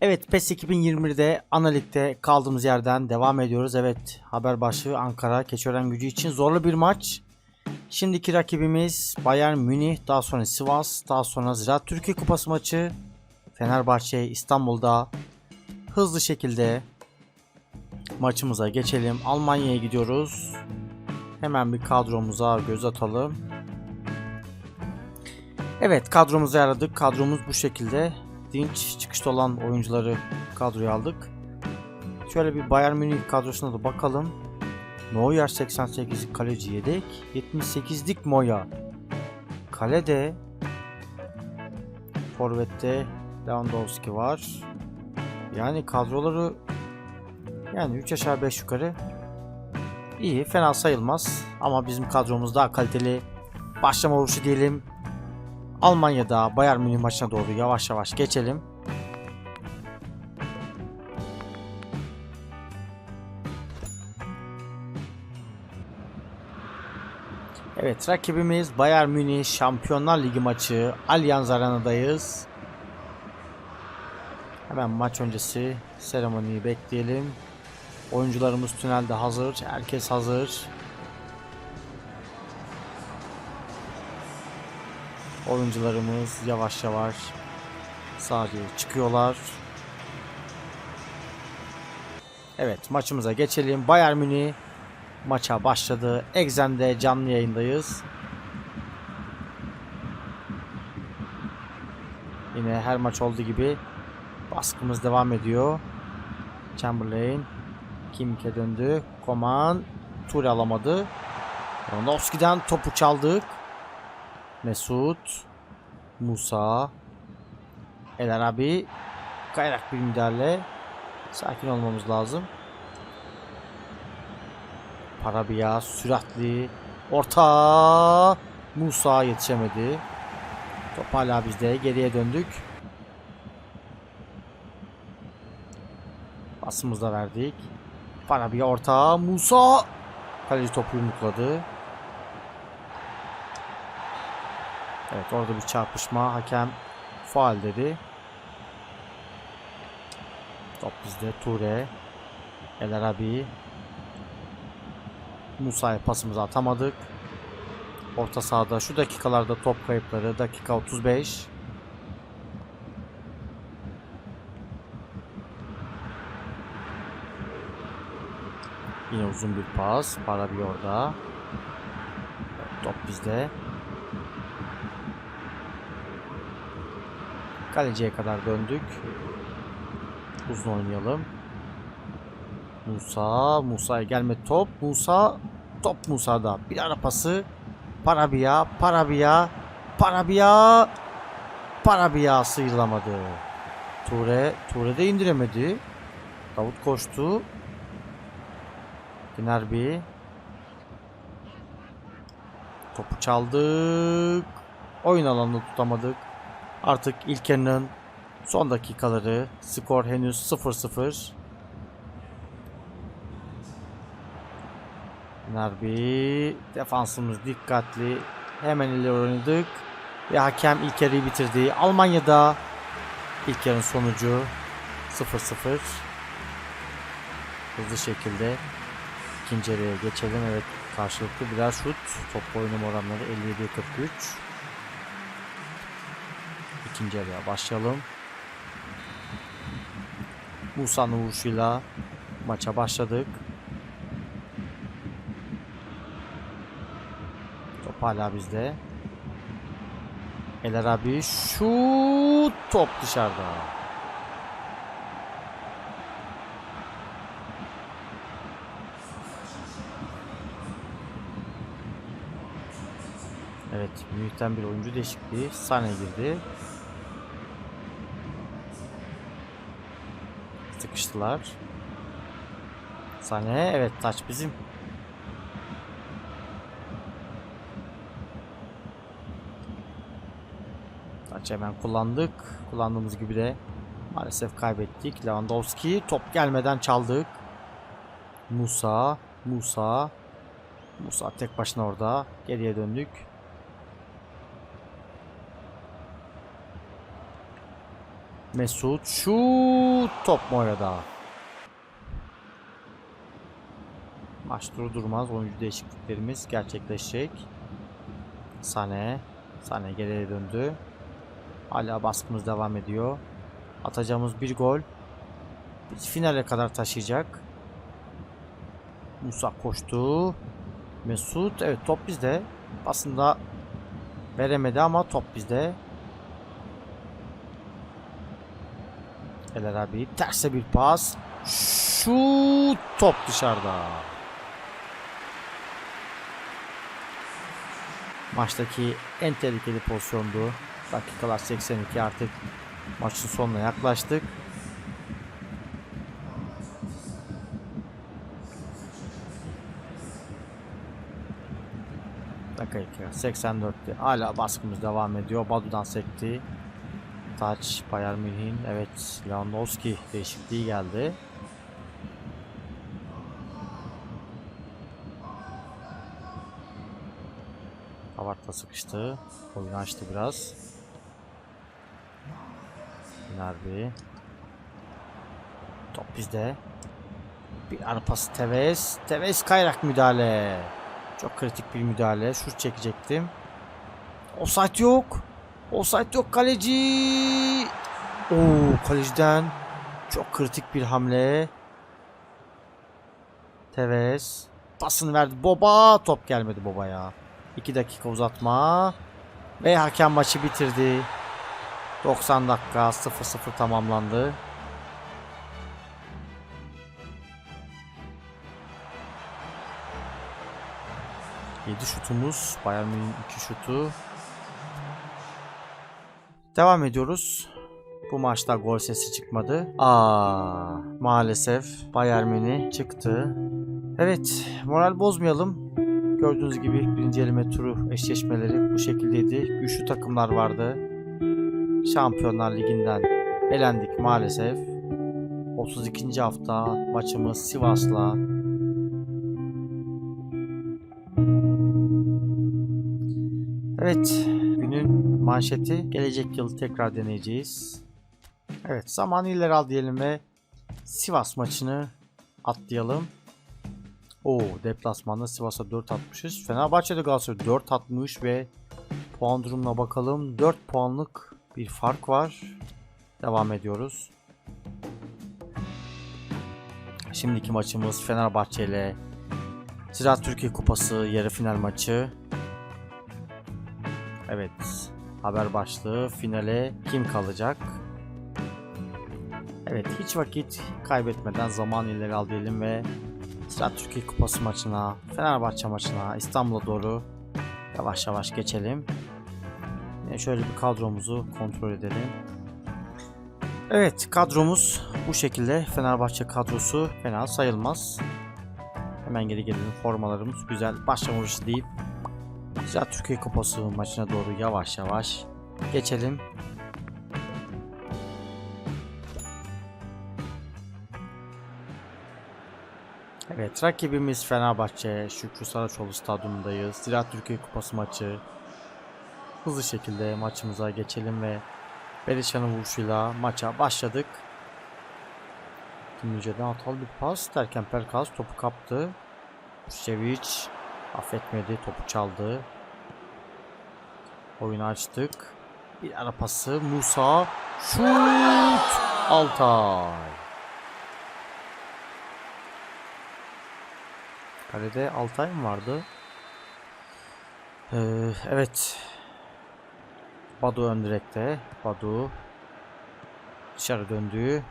Evet PES 2021'de analitikte kaldığımız yerden devam ediyoruz. Evet haber başlığı Ankara Keçiören gücü için zorlu bir maç. Şimdiki rakibimiz Bayern Münih, daha sonra Sivas, daha sonra Ziraat Türkiye Kupası maçı. Fenerbahçe İstanbul'da hızlı şekilde maçımıza geçelim. Almanya'ya gidiyoruz. Hemen bir kadromuza göz atalım. Evet kadromuzu aradık. Kadromuz bu şekilde. Dinç çıkışta olan oyuncuları kadroya aldık. Şöyle bir Bayern Münih kadrosuna da bakalım. Neuer 88'lik kaleci yedek. 78'lik Moya. Kalede Forvet'te Lewandowski var. Yani kadroları yani 3 aşağı 5 yukarı iyi fena sayılmaz ama bizim kadromuz daha kaliteli. Başlama vuruşu diyelim. Almanya'da Bayern Münih maçına doğru yavaş yavaş geçelim. Evet rakibimiz Bayern Münih Şampiyonlar Ligi maçı Allianz Arena'dayız. Hemen maç öncesi seremoniyi bekleyelim. Oyuncularımız tünelde hazır. Herkes hazır. Oyuncularımız yavaş yavaş sahaya çıkıyorlar. Evet maçımıza geçelim. Bayern Münih maça başladı. Exem'de canlı yayındayız. Yine her maç olduğu gibi baskımız devam ediyor. Chamberlain Kimke döndü. Koman Ture alamadı. Lewandowski'den topu çaldık. Mesut Musa El Arabi kayarak bir müdahale. Sakin olmamız lazım. Parabia süratli orta Musa yetişemedi. Top hala bizde. Geriye döndük. Pasımızda verdik. Parabia orta Musa kaleci topu yumrukladı. Evet orada bir çarpışma. Hakem faal dedi. Top bizde. Ture. El Arabi. Musa'ya pasımızı atamadık. Orta sahada şu dakikalarda top kayıpları. Dakika 35. Yine uzun bir pas. Para bir orada. Top bizde. Kaleciye kadar döndük. Uzun oynayalım. Musa, Musa'ya gelmedi top. Musa, top Musa'da. Bir ara pası. Parabia, Parabia, Parabia, Parabia sıyrılamadı. Ture, Ture de indiremedi. Davut koştu. Günerbi. Topu çaldık. Oyun alanını tutamadık. Artık İlker'in son dakikaları. Skor henüz 0-0. Narbi defansımız dikkatli. Hemen ileri oynadık. Ve hakem İlker'i bitirdi. Almanya'da İlker'in sonucu 0-0. Hızlı şekilde ikinci yarıya geçelim. Evet karşılıklı birer şut. Top oynama oranları 57-43. İkinci yarıya başlayalım. Musa'nın vuruşuyla maça başladık. Top hala bizde. El Arabi şut top dışarıda. Evet, büyükten bir oyuncu değişikliği. Sane girdi. Sıkıştılar. Sane, evet taç bizim. Taç hemen kullandık. Kullandığımız gibi de maalesef kaybettik. Lewandowski top gelmeden çaldık. Musa, Musa, Musa tek başına orada. Geriye döndük. Mesut şut top Moya'da. Maç duru durmaz. Oyuncu değişikliklerimiz gerçekleşecek. Sane. Sane geriye döndü. Hala baskımız devam ediyor. Atacağımız bir gol. Biz finale kadar taşıyacak. Musa koştu. Mesut evet top bizde. Aslında veremedi ama top bizde. Eller abi terse bir pas. Şut top dışarıda. Maçtaki en tehlikeli pozisyondu. Dakikalar 82 artık maçın sonuna yaklaştık. Dakika 84'te. Hala baskımız devam ediyor. Badu'dan sekti. Taç Bayern Münih'in evet Lewandowski değişikliği geldi. Havart'ta sıkıştı. Oyunu açtı biraz. Nerbi. Top bizde. Bir ara pası Tevez. Tevez kayrak müdahale. Çok kritik bir müdahale. Şut çekecektim. Offside yok. Offside yok kaleci. Oo kaleciden çok kritik bir hamle. Tevez pasını verdi. Boba top gelmedi Boba'ya. 2 dakika uzatma ve hakem maçı bitirdi. 90 dakika 0-0 tamamlandı. Yedi şutumuz. Bayern Münih'in 2 şutu. Devam ediyoruz. Bu maçta gol sesi çıkmadı. Aa, maalesef Bayern Münih çıktı. Evet, moral bozmayalım. Gördüğünüz gibi birinci eleme turu eşleşmeleri bu şekildeydi. Güçlü takımlar vardı. Şampiyonlar Ligi'nden elendik maalesef. 32. hafta maçımız Sivas'la. Evet, manşeti gelecek yıl tekrar deneyeceğiz. Evet, zaman ileri al diyelim ve Sivas maçını atlayalım. Oo deplasmanda Sivas'a 4 atmışız. Fenerbahçe'de Galatasaray 4 atmış ve puan durumuna bakalım. 4 puanlık bir fark var. Devam ediyoruz. Şimdiki maçımız Fenerbahçe ile Ziraat Türkiye Kupası yarı final maçı. Evet. Haber başlığı finale kim kalacak? Evet hiç vakit kaybetmeden zaman ileri al diyelim ve Ziraat Türkiye Kupası maçına, Fenerbahçe maçına, İstanbul'a doğru yavaş yavaş geçelim. Yine şöyle bir kadromuzu kontrol edelim. Evet kadromuz bu şekilde. Fenerbahçe kadrosu fena sayılmaz. Hemen geri gelelim. Formalarımız güzel. Vuruşu deyip Ziraat Türkiye Kupası maçına doğru yavaş yavaş geçelim. Evet rakibimiz Fenerbahçe Şükrü Saraçoğlu stadyumundayız. Ziraat Türkiye Kupası maçı. Hızlı şekilde maçımıza geçelim ve Berişan'ın vuruşuyla maça başladık. Müjde'den hatalı bir pas derken Perkas topu kaptı. Şevic affetmedi topu çaldı. Oyunu açtık. Bir ara pası Musa şut Altay. Kalede Altay mı vardı? Ee, evet. Badu ön direkte. Badu. Dışarı döndü.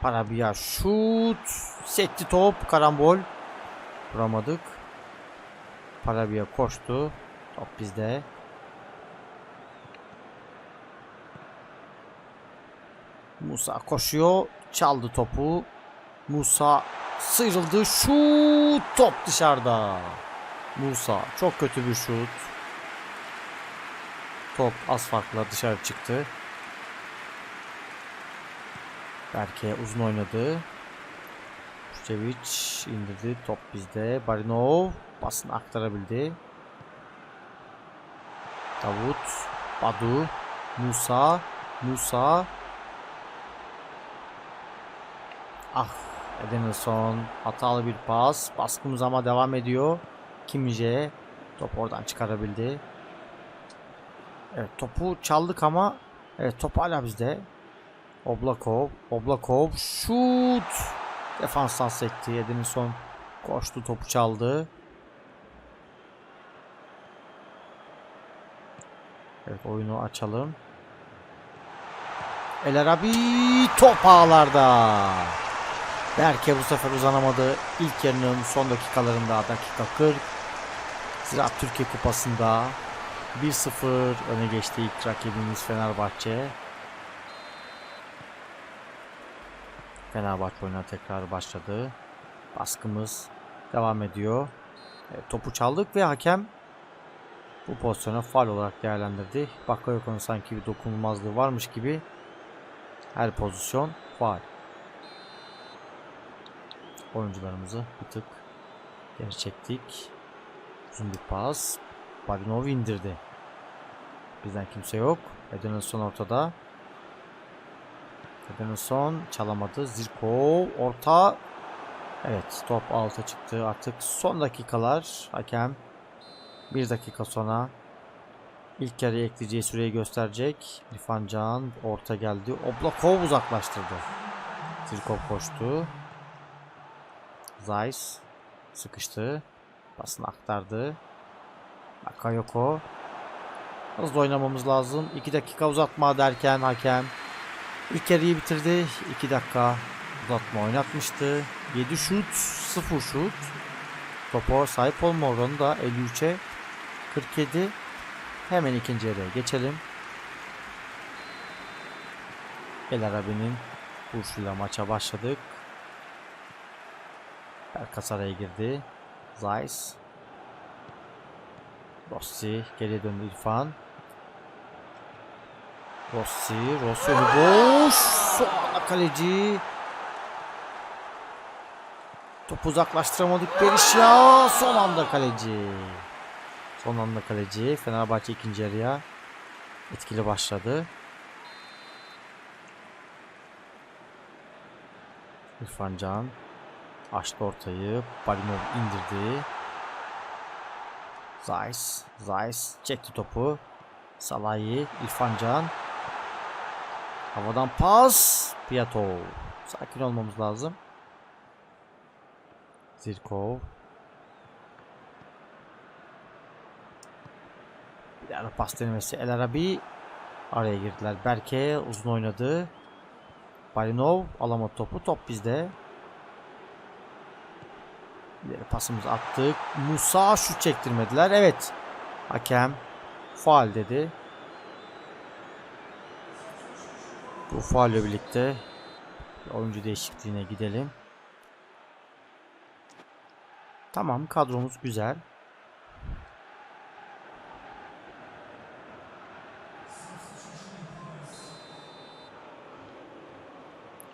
Parabia şut. Sekti top. Karambol. Vuramadık. Parabia koştu. Top bizde. Musa koşuyor. Çaldı topu. Musa sıyrıldı. Şut. Top dışarıda. Musa çok kötü bir şut. Top az farkla dışarı çıktı. Berke uzun oynadı. Kustevic indirdi. Top bizde. Barinov basını aktarabildi. Davut. Badu. Musa. Musa. Ah Edenilson hatalı bir pas. Baskımız ama devam ediyor. Kimmice top oradan çıkarabildi. Evet topu çaldık ama evet top hala bizde. Oblakov, Oblakov şut. Defanstan sekti. Edenilson koştu topu çaldı. Evet oyunu açalım. El Arabi top ağlarda. Berke bu sefer uzanamadı. İlk yarının son dakikalarında dakika 40. Ziraat Türkiye Kupası'nda 1-0 öne geçti ilk rakibimiz Fenerbahçe. Fenerbahçe oyuna tekrar başladı. Baskımız devam ediyor. Evet, topu çaldık ve hakem bu pozisyonu faul olarak değerlendirdi. Bakayoko'nun sanki bir dokunulmazlığı varmış gibi her pozisyon faul. Oyuncularımızı bir tık geri çektik. Uzun bir pas. Barinov indirdi. Bizden kimse yok. Edenilson ortada. Edenilson çalamadı. Zirko orta. Evet top alta çıktı. Artık son dakikalar. Hakem bir dakika sonra ilk yarıya ekleyeceği süreyi gösterecek. İrfan Can orta geldi. Oblakov uzaklaştırdı. Zirkov koştu. Zeiss sıkıştı. Pasını aktardı. Bakayoko. Hızlı oynamamız lazım. 2 dakika uzatma derken hakem ilk yarıyı bitirdi. 2 dakika uzatma oynatmıştı. 7 şut, 0 şut. Topa sahip olma oranı da 53'e 47. Hemen ikinci yarıya geçelim. El Arabi'nin vuruşuyla maça başladık. Berkas araya girdi. Zeiss. Rossi geriye döndü İrfan. Rossi, Rossi önü boş. Son anda kaleci. Topu uzaklaştıramadık Berisha. Son anda kaleci. Son anda kaleci. Fenerbahçe ikinci yarıya etkili başladı. İrfan Can açtı ortayı. Balinov indirdi. Zeiss. Zeiss çekti topu. Salahi. İrfan Can. Havadan pas. Piato. Sakin olmamız lazım. Zirkov. Bir ara pas denemesi. El Arabi. Araya girdiler. Berke uzun oynadı. Balinov alamadı topu. Top bizde. İleri pasımızı attık. Musa şut çektirmediler. Evet. Hakem faal dedi. Bu faulle birlikte oyuncu değişikliğine gidelim. Tamam kadromuz güzel.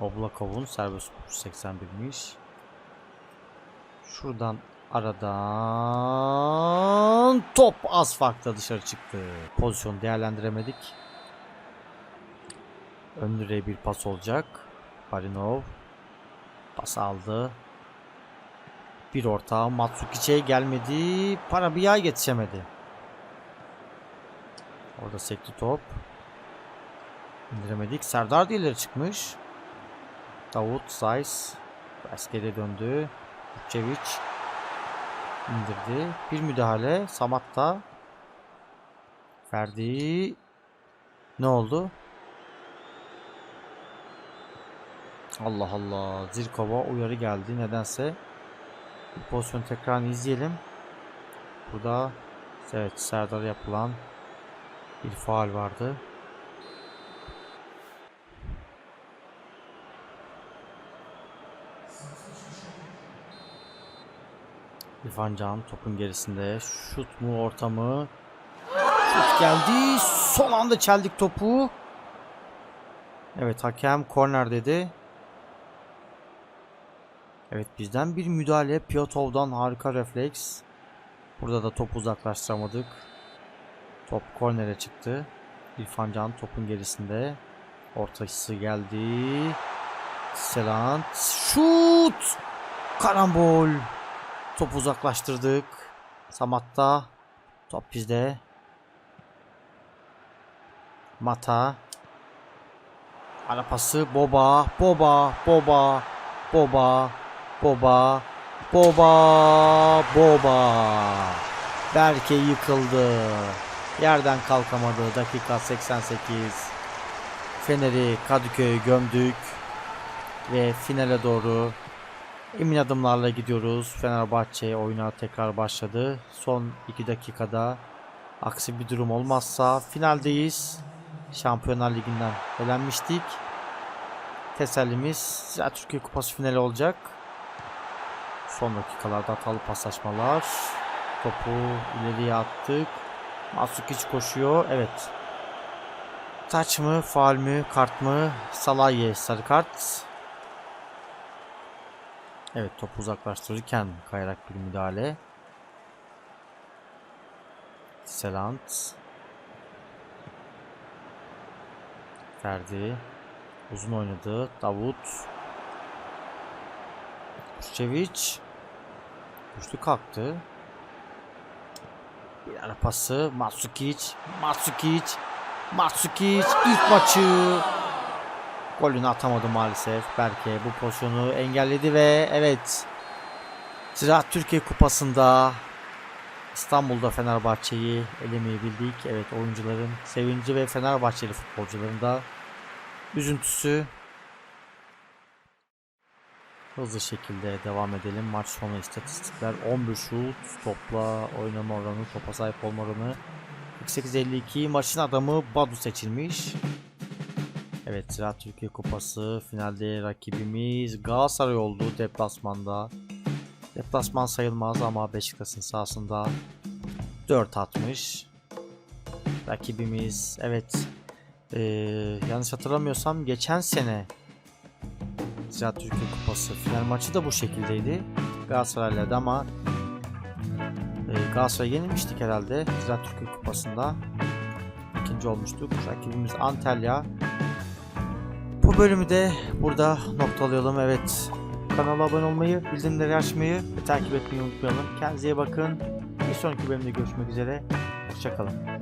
Oblakov'un serbest vuruş 81'miş. Şuradan aradan top az farkla dışarı çıktı. Pozisyon değerlendiremedik. Ön bir pas olacak. Barinov pas aldı. Bir orta Matsukic'e gelmedi. Parabiya yetişemedi. Orada sekti top. İndiremedik. Serdar da çıkmış. Davut. Zeiss geri döndü. Cevic indirdi. Bir müdahale. Samatta. Ferdi. Ne oldu? Allah Allah. Zirkova uyarı geldi. Nedense. Bu pozisyonu tekrar izleyelim. Burada evet Serdar yapılan bir faal vardı. İrfan Can topun gerisinde. Şut mu orta mı? Şut geldi. Son anda çeldik topu. Evet hakem korner dedi. Evet bizden bir müdahale. Piotov'dan harika refleks. Burada da topu uzaklaştıramadık. Top kornere çıktı. İrfan Can topun gerisinde. Ortası geldi. Selant. Şut. Karambol. Topu uzaklaştırdık. Samat'ta. Top bizde. Mata. Ara pası Boba, Boba, Boba, Boba, Boba, Boba, Boba. Berke yıkıldı. Yerden kalkamadı. Dakika 88. Fener'i Kadıköy'e gömdük. Ve finale doğru emin adımlarla gidiyoruz. Fenerbahçe oyuna tekrar başladı. Son 2 dakikada aksi bir durum olmazsa finaldeyiz. Şampiyonlar Ligi'nden elenmiştik. Tesellimiz Türkiye Kupası finali olacak. Son dakikalarda hatalı paslaşmalar. Topu ileriye attık. Masukic koşuyor. Evet. Taç mı, faal mü, kart mı? Salaye sarı kart. Evet topu uzaklaştırırken kayarak bir müdahale. Selant. Ferdi. Uzun oynadı. Davut. Kuşçeviç. Güçlü kalktı. Bir ara pası. Matsukic. Matsukic. Matsukic ilk maçı golünü atamadı maalesef. Berke bu pozisyonu engelledi ve evet Ziraat Türkiye Kupası'nda İstanbul'da Fenerbahçe'yi elemeyi bildik. Evet oyuncuların sevinci ve Fenerbahçeli futbolcuların da üzüntüsü. Hızlı şekilde devam edelim. Maç sonu istatistikler 11 şut, topla oynama oranı, topa sahip olma oranı 48-52. Maçın adamı Badu seçilmiş. Evet Ziraat Türkiye Kupası finalde rakibimiz Galatasaray oldu deplasmanda. Deplasman sayılmaz ama Beşiktaş'ın sahasında 4 atmış. Rakibimiz evet ee, yanlış hatırlamıyorsam geçen sene Ziraat Türkiye Kupası final maçı da bu şekildeydi. Galatasaray'la da ama ee, Galatasaray yenilmiştik herhalde Ziraat Türkiye Kupası'nda. İkinci olmuştuk. Rakibimiz Antalya. Bu bölümü de burada noktalayalım. Evet. Kanala abone olmayı, bildirimleri açmayı ve takip etmeyi unutmayalım. Kendinize iyi bakın. Bir sonraki bölümde görüşmek üzere. Hoşçakalın.